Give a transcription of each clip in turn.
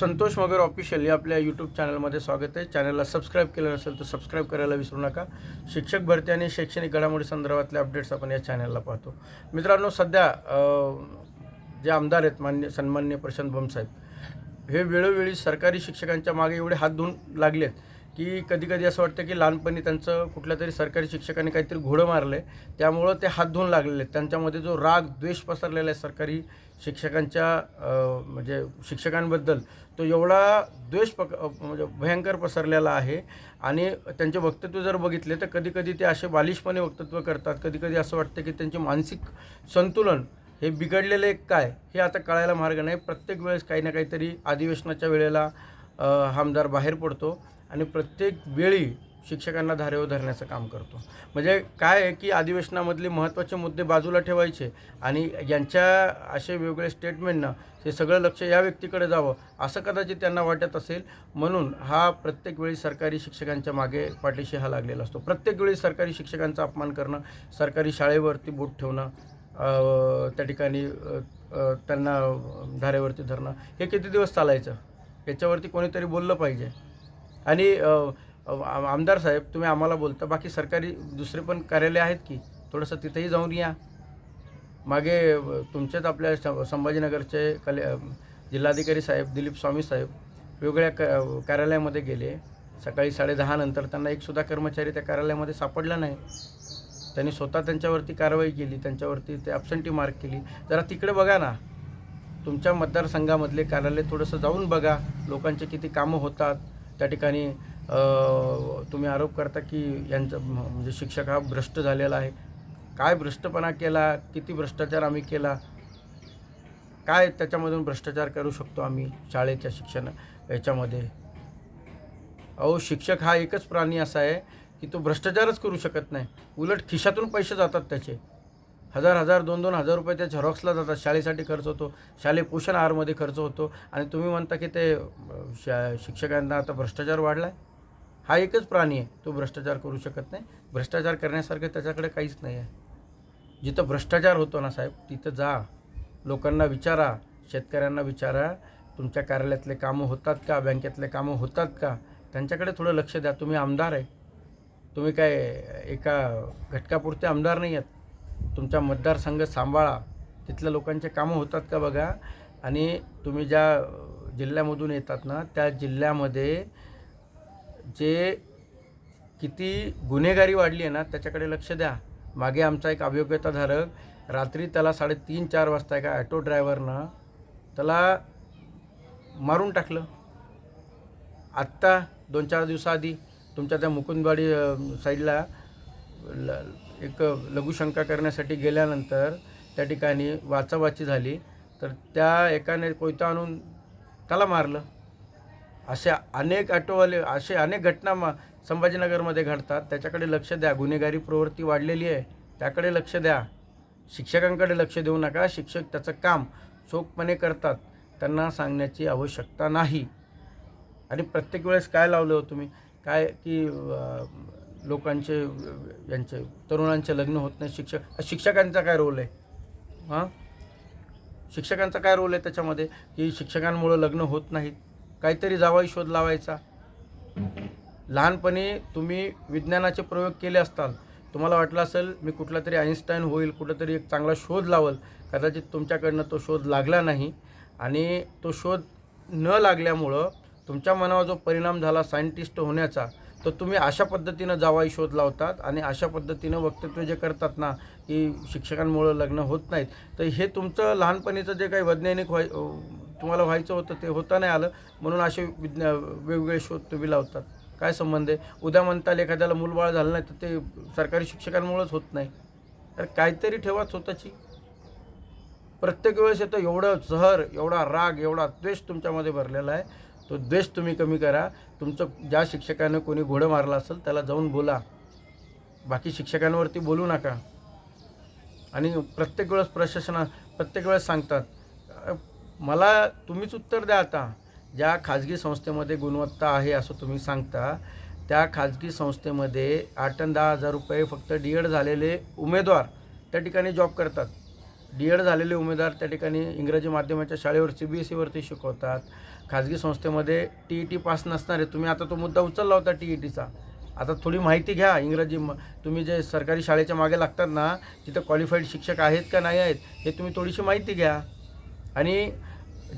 संतोष मगर official या आपल्या YouTube चॅनलमध्ये स्वागत आहे. चॅनलला सबस्क्राईब केलं नसेल तर सबस्क्राईब करायला विसरू नका. शिक्षक भरती आणि शैक्षणिक घडामोडी संदर्भातले अपडेट्स आपण या चॅनलला पाहतो. मित्रांनो सध्या जे आमदार आहेत मान्य सन्मान्य प्रशांत बमसाहेब हे वेळोवेळी सरकारी शिक्षकांच्या मागे एवढे हात धुवून लागलेत. की कधी कधी असं वाटतं की लहानपणी त्यांचं कुठल्या तरी सरकारी शिक्षकांनी काहीतरी घोडं मारलं आहे त्यामुळं ते हात धुवून लागलेले आहेत. त्यांच्यामध्ये जो राग द्वेष पसरलेला आहे सरकारी शिक्षकांच्या म्हणजे शिक्षकांबद्दल तो एवढा द्वेष पक म्हणजे भयंकर पसरलेला आहे. आणि त्यांचे वक्तव्य जर बघितले तर कधीकधी ते असे बालिशपणे वक्तव्य करतात. कधीकधी असं वाटतं की त्यांचे मानसिक संतुलन हे बिघडलेले काय हे आता कळायला मार्ग नाही. प्रत्येक वेळेस काही ना काहीतरी अधिवेशनाच्या वेळेला आमदार बाहेर पडतो. आणि प्रत्येक वेळी शिक्षकांना धारेवर धरण्याचं काम करतो. म्हणजे काय आहे की अधिवेशनामधले महत्त्वाचे मुद्दे बाजूला ठेवायचे आणि यांच्या असे वेगवेगळे स्टेटमेंटनं हे सगळं लक्ष या व्यक्तीकडे जावं असं कदाचित त्यांना वाटत असेल. म्हणून हा प्रत्येक वेळी सरकारी शिक्षकांच्या मागे पाठीशी हा लागलेला असतो. प्रत्येक वेळी सरकारी शिक्षकांचा अपमान करणं सरकारी शाळेवरती बोट ठेवणं त्या ठिकाणी त्यांना धारेवरती धरणं हे किती दिवस चालायचं? याच्यावरती कोणीतरी बोललं पाहिजे. आणि आमदार साहेब तुम्ही आम्हाला बोलता बाकी सरकारी दुसरे पण कार्यालय आहेत की? थोडंसं तिथेही जाऊन या. मागे तुमचेच तुमच्याच आपल्या संभाजीनगरचे कले जिल्हाधिकारी साहेब दिलीप स्वामी साहेब वेगवेगळ्या क कार्यालयामध्ये गेले. सकाळी साडेदहा नंतर त्यांना एकसुद्धा कर्मचारी त्या कार्यालयामध्ये सापडला नाही. त्यांनी स्वतः त्यांच्यावरती कारवाई केली त्यांच्यावरती ते ॲब्सेंटी मार्क केली. जरा तिकडे बघा ना. तुमच्या मतदारसंघामधले कार्यालय थोडंसं जाऊन बघा. लोकांचे किती कामं होतात. त्या ठिकाणी तुम्ही आरोप करता की यांचं म्हणजे शिक्षक हा भ्रष्ट झालेला आहे. काय भ्रष्टपणा केला? किती भ्रष्टाचार आम्ही केला? काय त्याच्यामधून भ्रष्टाचार करू शकतो आम्ही शाळेच्या शिक्षण याच्यामध्ये? अहो शिक्षक हा एकच प्राणी असा आहे की तो भ्रष्टाचारच करू शकत नाही. उलट खिशातून पैसे जातात त्याचे. हजार हजार दोन दोन हजार रुपये त्या झेरॉक्सला जातात. शाळेसाठी खर्च होतो. शालेय पोषण आहारमध्ये खर्च होतो. आणि तुम्ही म्हणता की ते शा शिक्षकांना आता भ्रष्टाचार वाढला आहे हा एकच प्राणी आहे. तो भ्रष्टाचार करू शकत नाही. भ्रष्टाचार करण्यासारखं त्याच्याकडे काहीच नाही आहे जिथं भ्रष्टाचार होतो ना साहेब तिथं जा. लोकांना विचारा. शेतकऱ्यांना विचारा. तुमच्या कार्यालयातले कामं होतात का? बँकेतले कामं होतात का? त्यांच्याकडे थोडं लक्ष द्या. तुम्ही आमदार आहे. तुम्ही काय एका घटकापुरते आमदार नाही आहेत. तुमचा मतदारसंघ सांभाळा. तिथल्या लोकांचे कामं होतात का बघा? आणि तुम्ही ज्या जिल्ह्यामधून येतात ना त्या जिल्ह्यामध्ये जे किती गुन्हेगारी वाढली आहे ना त्याच्याकडे लक्ष द्या. मागे आमचा एक अभियोग्यताधारक रात्री त्याला साडेतीन चार वाजता एका ॲटो ड्रायव्हरनं त्याला मारून टाकलं. आत्ता दोन चार दिवसाआधी तुमच्या त्या मुकुंदवाडी साईडला ल एक लघुशंका करण्यासाठी गेल्यानंतर त्या ठिकाणी वाचावाची झाली. तर त्या एकाने कोयता आणून त्याला मारलं. असे अनेक ऑटोवाले असे अनेक घटना मा संभाजीनगरमध्ये घडतात. त्याच्याकडे लक्ष द्या. गुन्हेगारी प्रवृत्ती वाढलेली आहे. त्याकडे लक्ष द्या. शिक्षकांकडे लक्ष देऊ नका. शिक्षक त्याचं काम चोखपणे करतात. त्यांना सांगण्याची आवश्यकता नाही. आणि प्रत्येक वेळेस काय लावलं हो तुम्ही? काय की लोकांचे यांचे तरुणांचे लग्न होत नाही शिक्षक शिक्षकांचा काय रोल आहे? हां? शिक्षकांचा काय रोल आहे त्याच्यामध्ये? की शिक्षकांमुळं लग्न होत नाहीत. काहीतरी जावाई शोध लावायचा. लहानपणी तुम्ही विज्ञानाचे प्रयोग केले असताल तुम्हाला वाटलं असेल मी कुठला तरी आईन्स्टाईन होईल कुठंतरी एक चांगला शोध लावल. कदाचित तुमच्याकडनं तो शोध लागला नाही. आणि तो शोध न लागल्यामुळं तुमच्या मनावर जो परिणाम झाला सायंटिस्ट होण्याचा तर तुम्ही अशा पद्धतीनं जावाई शोध लावतात आणि अशा पद्धतीनं वक्तव्य जे करतात ना की शिक्षकांमुळं लग्न होत नाहीत. तर हे तुमचं लहानपणीचं जे काही वैज्ञानिक व्हाय तुम्हाला व्हायचं होतं ते होता नाही आलं म्हणून असे विज्ञा वेगवेगळे शोध तुम्ही लावतात. काय संबंध आहे? उद्या म्हणताल एखाद्याला मूलबाळ झालं नाही तर ते सरकारी शिक्षकांमुळंच होत नाही. तर काहीतरी ठेवा स्वतःची. प्रत्येक वेळेस येतं एवढं जहर एवढा राग एवढा द्वेष तुमच्यामध्ये भरलेला आहे. तो द्वेष तुम्ही कमी करा. तुमचं ज्या शिक्षकानं कोणी घोडं मारलं असेल त्याला जाऊन बोला. बाकी शिक्षकांवरती बोलू नका. आणि प्रत्येक वेळेस प्रशासना प्रत्येक वेळेस सांगतात मला तुम्हीच उत्तर द्या आता. ज्या खाजगी संस्थेमध्ये गुणवत्ता आहे असं तुम्ही सांगता त्या खाजगी संस्थेमध्ये आठ आणि दहा हजार रुपये फक्त डी एड झालेले उमेदवार त्या ठिकाणी जॉब करतात. डी एड झालेले उमेदवार त्या ठिकाणी इंग्रजी माध्यमाच्या शाळेवर सी बी एस सीवरती शिकवतात. खाजगी संस्थेमध्ये टी ई टी पास नसणार आहे तुम्ही आता तो मुद्दा उचलला होता टी ई टीचा आता थोडी माहिती घ्या इंग्रजी म तुम्ही जे सरकारी शाळेच्या मागे लागतात ना तिथं क्वालिफाईड शिक्षक आहेत का नाही आहेत हे तुम्ही थोडीशी माहिती घ्या. आणि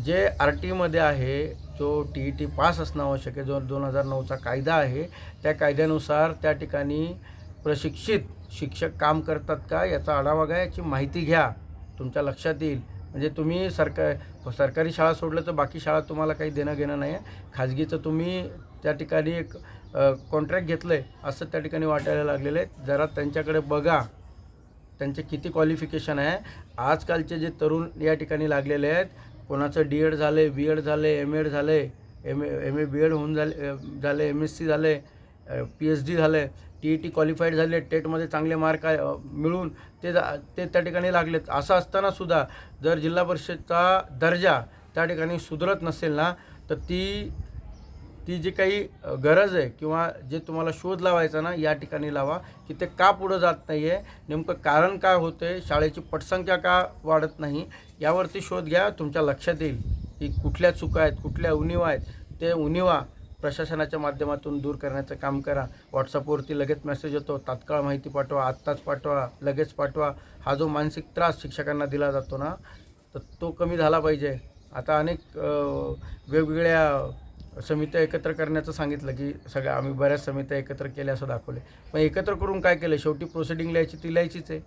जे आर टीमध्ये आहे जो टी ई टी पास असणं आवश्यक आहे जो दोन हजार नऊचा कायदा आहे त्या कायद्यानुसार त्या ठिकाणी प्रशिक्षित शिक्षक काम करतात का याचा आढावा घ्या याची माहिती घ्या. तुमच्या लक्षात येईल. म्हणजे तुम्ही सरकार सरकारी शाळा सोडलं तर बाकी शाळा तुम्हाला काही देणं घेणं नाही आहे खाजगीचं तुम्ही त्या ठिकाणी एक कॉन्ट्रॅक्ट घेतलं आहे असं त्या ठिकाणी वाटायला लागलेलं आहे. जरा त्यांच्याकडे बघा त्यांचे किती क्वालिफिकेशन आहे. आजकालचे जे तरुण या ठिकाणी लागलेले आहेत कोणाचं डी एड झालं बी एड झालं एम एड झाले M A M A B Ed होऊन झाले झाले एम एस सी झाले पी एच डी झाले टी ई टी क्वालिफाईड झाले टेटमध्ये चांगले मार्क मिळून ते जा ते त्या ठिकाणी लागलेत. असं असतानासुद्धा जर जिल्हा परिषदचा दर्जा त्या ठिकाणी सुधरत नसेल ना तर ती ती जी काही गरज आहे किंवा जे तुम्हाला शोध लावायचा ना या ठिकाणी लावा की ते का पुढं जात नाही आहे नेमकं कारण काय होतं आहे शाळेची पटसंख्या का वाढत नाही यावरती शोध घ्या तुमच्या लक्षात येईल की कुठल्या चुका आहेत कुठल्या उणीवा आहेत. ते उणिवा प्रशासनाच्या माध्यमातून दूर करण्याचं काम करा. व्हॉट्सअपवरती लगेच मेसेज येतो. तात्काळ माहिती पाठवा आत्ताच पाठवा लगेच पाठवा. हा जो मानसिक त्रास शिक्षकांना दिला जातो ना तर तो कमी झाला पाहिजे. आता अनेक वेगवेगळ्या समित्या एकत्र करण्याचं सांगितलं की सगळ्या आम्ही बऱ्याच समित्या एकत्र केल्या असं दाखवले पण एकत्र करून काय केलं? शेवटी प्रोसिडिंग लिहायची ती लिहायचीच आहे.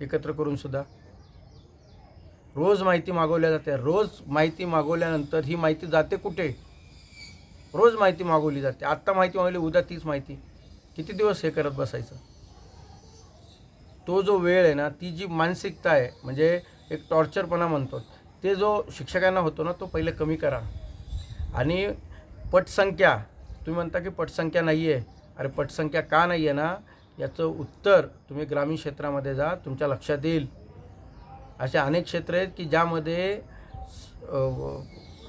एकत्र करून सुद्धा. रोज माहिती मागवल्या जाते. रोज माहिती मागवल्यानंतर ही माहिती जाते कुठे? रोज माहिती मागवली जाते. आत्ता माहिती मागवली उद्या तीच माहिती. किती दिवस हे करत बसायचं? तो जो वेळ आहे ना ती जी मानसिकता आहे म्हणजे एक टॉर्चरपणा म्हणतो ते जो शिक्षकांना होतो ना तो पहिले कमी करा. आणि पटसंख्या तुम्ही म्हणता की पटसंख्या नाही आहे अरे पटसंख्या का नाही आहे ना? याचं उत्तर तुम्ही ग्रामीण क्षेत्रामध्ये जा तुमच्या लक्षात येईल. असे अनेक क्षेत्र आहेत की ज्यामध्ये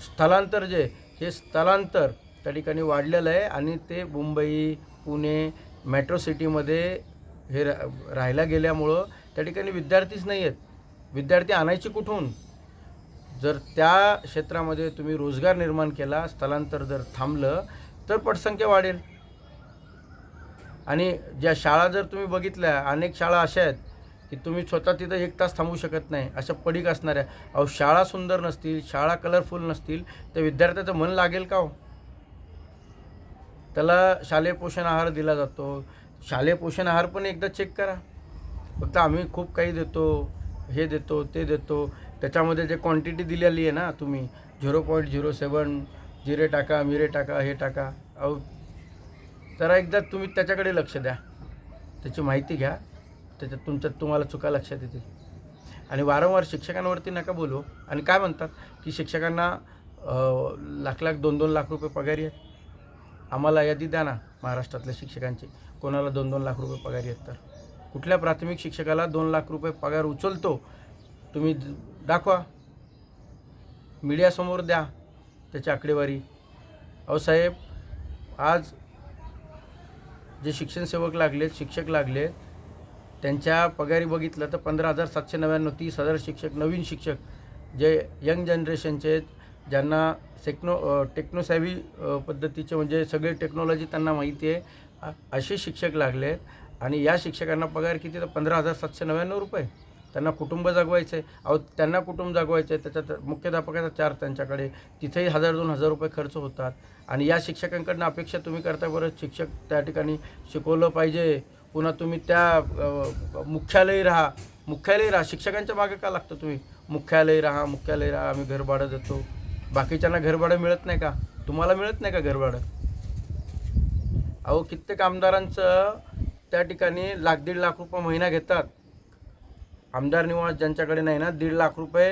स्थलांतर जे हे स्थलांतर त्या ठिकाणी वाढलेलं आहे आणि ते मुंबई पुणे मेट्रो सिटीमध्ये हे रा राहायला गेल्यामुळं त्या ठिकाणी विद्यार्थीच नाही आहेत. विद्यार्थी आणायचे कुठून? जर त्या क्षेत्रामध्ये तुम्ही रोजगार निर्माण केला स्थलांतर जर थांबलं तर पटसंख्या वाढेल. आणि ज्या शाळा जर तुम्ही बघितल्या अनेक शाळा अशा आहेत की तुम्ही स्वतः तिथं एक तास थांबू शकत नाही अशा पडीक असणाऱ्या. अहो शाळा सुंदर नसतील शाळा कलरफुल नसतील तर विद्यार्थ्याचं मन लागेल का हो? त्याला शालेय पोषण आहार दिला जातो. शालेय पोषण आहार पण एकदा चेक करा. फक्त आम्ही खूप काही देतो हे देतो ते देतो. त्याच्यामध्ये जे क्वांटिटी दिलेली आहे ना तुम्ही झिरो पॉईंट झिरो सेवन जिरे टाका मिरे टाका हे टाका अहो जरा एकदा तुम्ही त्याच्याकडे लक्ष द्या. त्याची माहिती घ्या. त्याच्यात तुमच्यात तुम्हाला चुका लक्षात येतील. आणि वारंवार शिक्षकांवरती नका बोलू. आणि काय म्हणतात की शिक्षकांना लाख लाख दोन दोन लाख रुपये पगारी आहेत. आम्हाला यादी द्या ना महाराष्ट्रातल्या शिक्षकांची. कोणाला दोन दोन लाख रुपये पगार येत तर? कुठल्या प्राथमिक शिक्षकाला दोन लाख रुपये पगार उचलतो? तुम्ही दाखवा. मीडियासमोर द्या त्याची आकडेवारी. अहो साहेब आज जे शिक्षणसेवक लागलेत शिक्षक लागले त्यांच्या पगारी बघितलं तर पंधरा हजार सातशे नव्याण्णव तीस हजार शिक्षक नवीन शिक्षक जे यंग जनरेशनचे आहेत ज्यांना टेक्नो टेक्नोसॅव्ही पद्धतीचे म्हणजे सगळे टेक्नॉलॉजी त्यांना माहिती आहे असे शिक्षक लागले आहेत. आणि या शिक्षकांना पगार किती तर पंधरा हजार सातशे नव्याण्णव रुपये. त्यांना कुटुंब जगवायचं आहे. अहो त्यांना कुटुंब जगवायचं आहे. त्याच्यात मुख्याध्यापकाचा चार त्यांच्याकडे तिथेही हजार दोन हजार रुपये खर्च होतात. आणि या शिक्षकांकडनं अपेक्षा तुम्ही करता बरं? शिक्षक त्या ठिकाणी शिकवलं पाहिजे. पुन्हा तुम्ही त्या अ, मुख्यालयी राहा. मुख्यालयी राहा. शिक्षकांच्या मागे का लागतं तुम्ही? मुख्यालय राहा मुख्यालय राहा. आम्ही घरभाडं देतो. बाकीच्यांना घरभाडं मिळत नाही का? तुम्हाला मिळत नाही का घरभाडं? अहो कित्येक आमदारांचं त्या ठिकाणी लाख दीड लाख रुपये महिना घेतात. आमदार निवास ज्यांच्याकडे नाही ना दीड लाख रुपये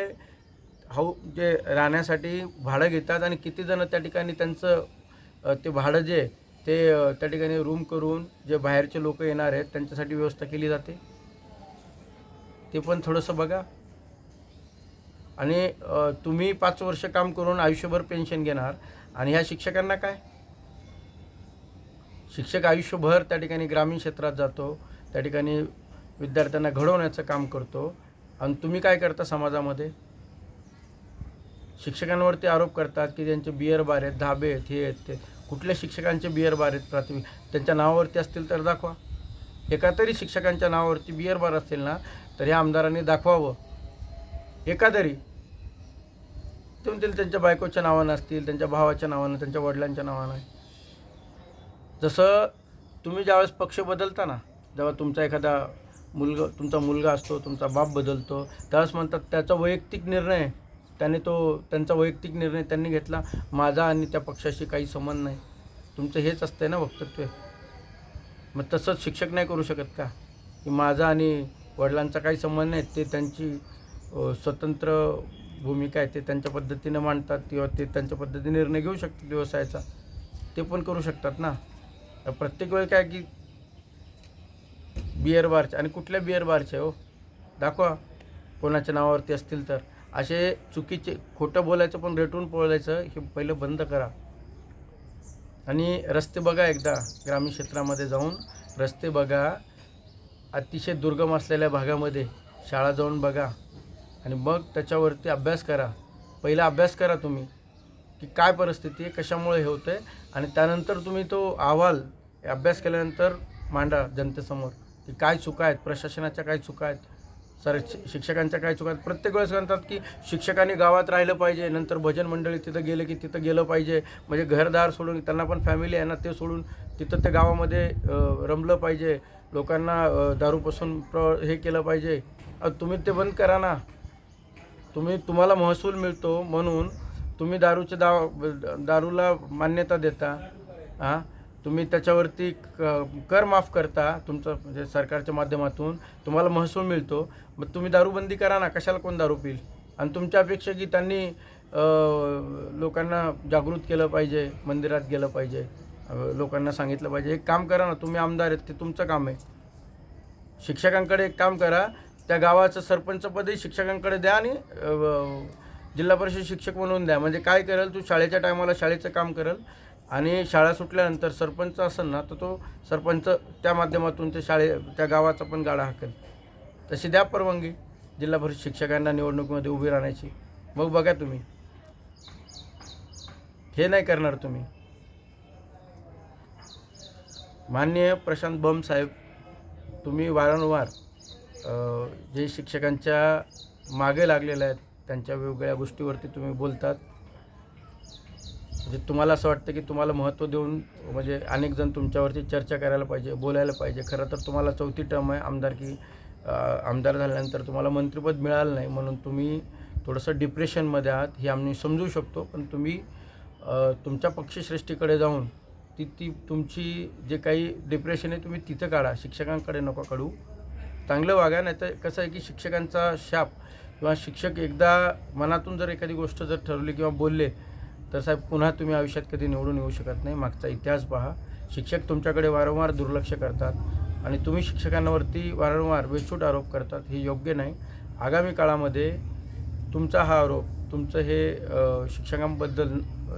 हाऊ जे राहण्यासाठी भाडं घेतात आणि किती जणं त्या ठिकाणी त्यांचं ते भाडं जे आहे, ते त्या ठिकाणी रूम करून जे बाहेरचे लोक येणार आहेत त्यांच्यासाठी व्यवस्था केली जाते? ते पण थोडंसं बघा. आणि तुम्ही पाच वर्ष काम करून आयुष्यभर पेन्शन घेणार. आणि ह्या शिक्षकांना काय? शिक्षक आयुष्यभर त्या ठिकाणी ग्रामीण क्षेत्रात जातो त्या ठिकाणी विद्यार्थ्यांना घडवण्याचं काम करतो. आणि तुम्ही काय करता समाजामध्ये? शिक्षकांवरती आरोप करतात की त्यांचे बियर बार आहेत धाबे आहेत हे आहेत ते. कुठल्या शिक्षकांचे बियर बार आहेत प्राथमिक? त्यांच्या नावावरती असतील तर दाखवा. एका तरी शिक्षकांच्या नावावरती बियर बार असतील ना तर ह्या आमदारांनी दाखवावं. एकादरी तुमतील ते म्हणतील त्यांच्या बायकोच्या नावानं असतील त्यांच्या भावाच्या नावानं त्यांच्या वडिलांच्या नावानं. जसं तुम्ही ज्यावेळेस पक्ष बदलता ना जेव्हा तुमचा एखादा मुलगा तुमचा मुलगा असतो तुमचा बाप बदलतो त्यावेळेस म्हणतात त्याचा वैयक्तिक निर्णय त्याने तो त्यांचा वैयक्तिक निर्णय त्यांनी घेतला माझा आणि त्या पक्षाशी काही संबंध नाही. तुमचं हेच असतंय ना वक्तव्य मग तसंच शिक्षक नाही करू शकत का? की माझा आणि वडिलांचा काही संबंध नाही ते त्यांची स्वतंत्र भूमिका आहे ते त्यांच्या पद्धतीने मांडतात किंवा ते त्यांच्या पद्धतीने निर्णय घेऊ शकतात व्यवसायाचा ते पण करू शकतात ना. प्रत्येक वेळ काय की बिअर बारचे आणि कुठल्या बिअर बारचे हो? दाखवा कोणाच्या नावावरती असतील तर. असे चुकीचे खोटं बोलायचं पण रेटून बोलायचं हे पहिलं बंद करा. आणि रस्ते बघा एकदा ग्रामीण क्षेत्रामध्ये जाऊन. रस्ते बघा. अतिशय दुर्गम असलेल्या भागामध्ये शाळा जाऊन बघा. आणि मग त्याच्यावरती अभ्यास करा. पहिला अभ्यास करा तुम्ही की काय परिस्थिती आहे कशामुळे हे होतं आहे आणि त्यानंतर तुम्ही तो अहवाल अभ्यास केल्यानंतर मांडा जनतेसमोर की काय चुका आहेत प्रशासनाच्या काय चुका आहेत सर शिक्षकांच्या काय चुका आहेत. प्रत्येक वेळेस म्हणतात की शिक्षकांनी गावात राहिलं पाहिजे नंतर भजन मंडळी तिथं गेलं की तिथं गेलं पाहिजे म्हणजे घरदार सोडून त्यांना पण फॅमिली आहे ना ते सोडून तिथं ते गावामध्ये रमलं पाहिजे. लोकांना दारूपासून प्र हे केलं पाहिजे. तुम्ही ते बंद करा ना. तुम्ही तुम्हाला महसूल मिळतो म्हणून तुम्ही दारूचे दाव दारूला मान्यता देता हां? तुम्ही त्याच्यावरती क- कर माफ करता तुमचं म्हणजे सरकारच्या माध्यमातून तुम्हाला महसूल मिळतो. मग तुम्ही दारूबंदी करा ना कशाला कोण दारू पिईल? आणि तुमच्या अपेक्षा की त्यांनी लोकांना जागृत केलं पाहिजे मंदिरात गेलं पाहिजे लोकांना सांगितलं पाहिजे. एक काम करा ना तुम्ही आमदार आहेत ते तुमचं काम आहे. शिक्षकांकडे एक काम करा त्या गावाचं सरपंचपदही शिक्षकांकडे द्या आणि जिल्हा परिषद शिक्षक म्हणून द्या. म्हणजे काय करेल तू? शाळेच्या टायमाला शाळेचं काम करेल आणि शाळा सुटल्यानंतर सरपंच असेल ना तर तो सरपंच त्या माध्यमातून ते शाळे त्या गावाचा पण गाडा हाकेल. तशी द्या परवानगी जिल्हा परिषद शिक्षकांना निवडणुकीमध्ये उभी राहण्याची. मग बघा तुम्ही. हे नाही करणार तुम्ही. माननीय प्रशांत बम साहेब तुम्ही वारंवार जे शिक्षकांच्या मागे लागलेल्या आहेत त्यांच्या वेगवेगळ्या गोष्टीवरती तुम्ही बोलतात. म्हणजे तुम्हाला असं वाटतं की तुम्हाला महत्त्व देऊन म्हणजे अनेक जण तुमच्यावरती चर्चा करायला पाहिजे बोलायला पाहिजे. खरं तर तुम्हाला चौथी टर्म आहे आमदारकी आमदार झाल्यानंतर तुम्हाला मंत्रिपद मिळालं नाही म्हणून तुम्ही थोडंसं डिप्रेशनमध्ये आहात हे आम्ही समजू शकतो. पण तुम्ही तुमच्या पक्षश्रेष्ठीकडे जाऊन ती ती तुमची जे काही डिप्रेशन आहे तुम्ही तिथं काढा. शिक्षकांकडे नको काढू चांगलं वागा नाही तर कसं आहे की शिक्षकांचा शाप किंवा शिक्षक एकदा मनातून जर एखादी गोष्ट जर ठरवली किंवा बोलले तर साहेब पुन्हा तुम्ही आयुष्यात कधी निवडून येऊ शकत नाही. मागचा इतिहास पहा. शिक्षक तुमच्याकडे वारंवार दुर्लक्ष करतात आणि तुम्ही शिक्षकांवरती वारंवार बेछूट आरोप करतात हे योग्य नाही. आगामी काळामध्ये तुमचा हा आरोप तुमचं हे शिक्षकांबद्दल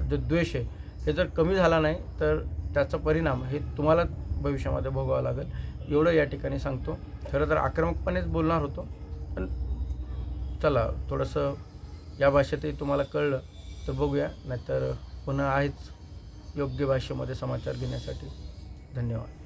जो द्वेष आहे हे जर कमी झाला नाही तर त्याचा परिणाम हे तुम्हाला भविष्यामध्ये भोगावा लागेल. एवढं या ठिकाणी सांगतो. खरं तर आक्रमकपणेच बोलणार होतो पण चला थोडंसं या भाषेतही तुम्हाला कळलं तर बघूया नाहीतर पुन्हा आहेच योग्य भाषेमध्ये समाचार घेण्यासाठी. धन्यवाद.